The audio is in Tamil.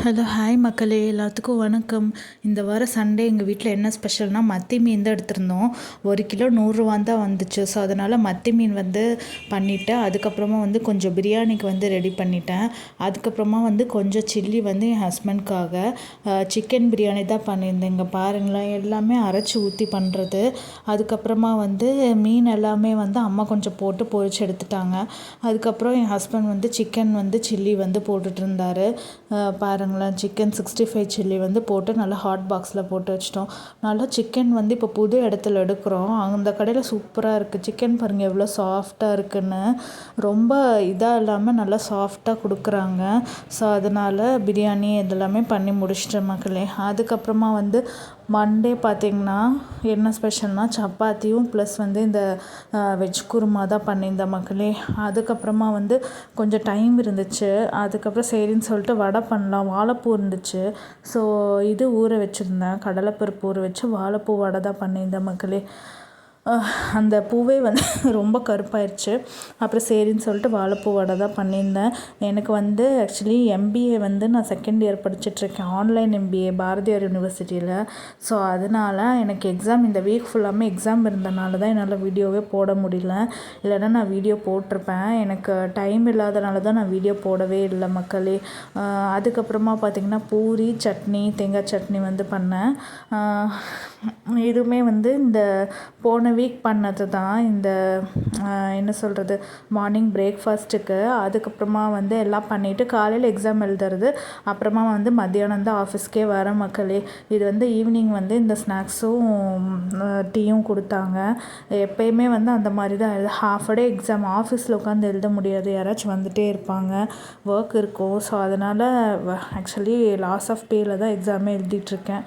ஹலோ ஹாய் மக்களே. எல்லாத்துக்கும் வணக்கம். இந்த வாரம் சண்டே எங்கள் வீட்டில் என்ன ஸ்பெஷல்னால் மத்தி மீன் தான் எடுத்திருந்தோம். ஒரு கிலோ நூறுரூவான் தான் வந்துச்சு. ஸோ அதனால் மத்தி மீன் வந்து பண்ணிவிட்டேன் அதுக்கப்புறமா வந்து கொஞ்சம் பிரியாணிக்கு வந்து ரெடி பண்ணிட்டேன். அதுக்கப்புறமா வந்து கொஞ்சம் சில்லி வந்து என் ஹஸ்பண்ட்காக சிக்கன் பிரியாணி தான் பண்ணியிருந்தேன். இங்கே பாருங்களேன். எல்லாமே அரைச்சி ஊற்றி பண்ணுறது அதுக்கப்புறமா வந்து மீன் எல்லாமே வந்து அம்மா கொஞ்சம் போட்டு பொறிச்சு எடுத்துட்டாங்க. அதுக்கப்புறம் என் ஹஸ்பண்ட் வந்து சிக்கன் வந்து சில்லி வந்து போட்டுட்டு இருந்தார். பாருங்களேன் சிக்கன் சிக்ஸ்டி ஃபைவ் சில்லி வந்து போட்டு நல்லா ஹாட் பாக்ஸில் போட்டு வச்சிட்டோம். நல்லா சிக்கன் வந்து இப்போ புது இடத்துல எடுக்கிறோம். அந்த கடையில் சூப்பராக இருக்குது சிக்கன் பாருங்கள் எவ்வளோ சாஃப்டாக இருக்குன்னு. ரொம்ப இதாக இல்லாமல் நல்லா சாஃப்டாக கொடுக்குறாங்க. ஸோ அதனால் பிரியாணி இதெல்லாமே பண்ணி முடிச்சிட்டேன் மக்களே. அதுக்கப்புறமா வந்து மண்டே பார்த்திங்கன்னா என்ன ஸ்பெஷல்னால் சப்பாத்தியும் ப்ளஸ் வந்து இந்த வெஜ் குருமா தான் பண்ணியிருந்தேன் மக்களே. அதுக்கப்புறமா வந்து கொஞ்சம் டைம் இருந்துச்சு. அதுக்கப்புறம் சரின்னு சொல்லிட்டு வடை பண்ணலாம். வாழைப்பூ இருந்துச்சு. ஸோ இது ஊற வச்சுருந்தேன். கடலைப்பருப்பு ஊற வச்சு வாழைப்பூ வடை தான் பண்ணியிருந்தேன் மக்களே. அந்த பூவே வந்து ரொம்ப கருப்பாயிருச்சு. அப்புறம் சரின்னு சொல்லிட்டு வாழைப்பூ வடை தான் பண்ணியிருந்தேன். எனக்கு வந்து ஆக்சுவலி எம்பிஏ வந்து நான் செகண்ட் இயர் படிச்சிட்ருக்கேன். ஆன்லைன் எம்பிஏ பாரதியார் யூனிவர்சிட்டியில் ஸோ அதனால் எனக்கு எக்ஸாம் இந்த வீக் ஃபுல்லாமே எக்ஸாம் இருந்தனால தான் என்னால் வீடியோவே போட முடியல. இல்லைன்னா நான் வீடியோ போட்டிருப்பேன். எனக்கு டைம் இல்லாதனால தான் நான் வீடியோ போடவே இல்லை மக்களே. அதுக்கப்புறமா பார்த்திங்கன்னா பூரி சட்னி தேங்காய் சட்னி வந்து பண்ணேன். இதுவுமே வந்து இந்த போன வீக் பண்ணது தான் இந்த என்ன சொல்கிறது மார்னிங் பிரேக்ஃபாஸ்ட்டுக்கு அதுக்கப்புறமா வந்து எல்லாம் பண்ணிவிட்டு காலையில் எக்ஸாம் எழுதுறது. அப்புறமா வந்து மத்தியானம் தான் ஆஃபீஸ்க்கே வர மக்களே இது வந்து ஈவினிங் வந்து இந்த ஸ்நாக்ஸும் டீயும் கொடுத்தாங்க. எப்பயுமே வந்து அந்த மாதிரி தான் எழுது ஹாஃப் டே எக்ஸாம் ஆஃபீஸில் உட்காந்து எழுத முடியாது. யாராச்சும் வந்துகிட்டே இருப்பாங்க. ஒர்க் இருக்கும். ஸோ அதனால் ஆக்சுவலி லாஸ் ஆஃப் டேயில் தான் எக்ஸாமே எழுதிட்டுருக்கேன்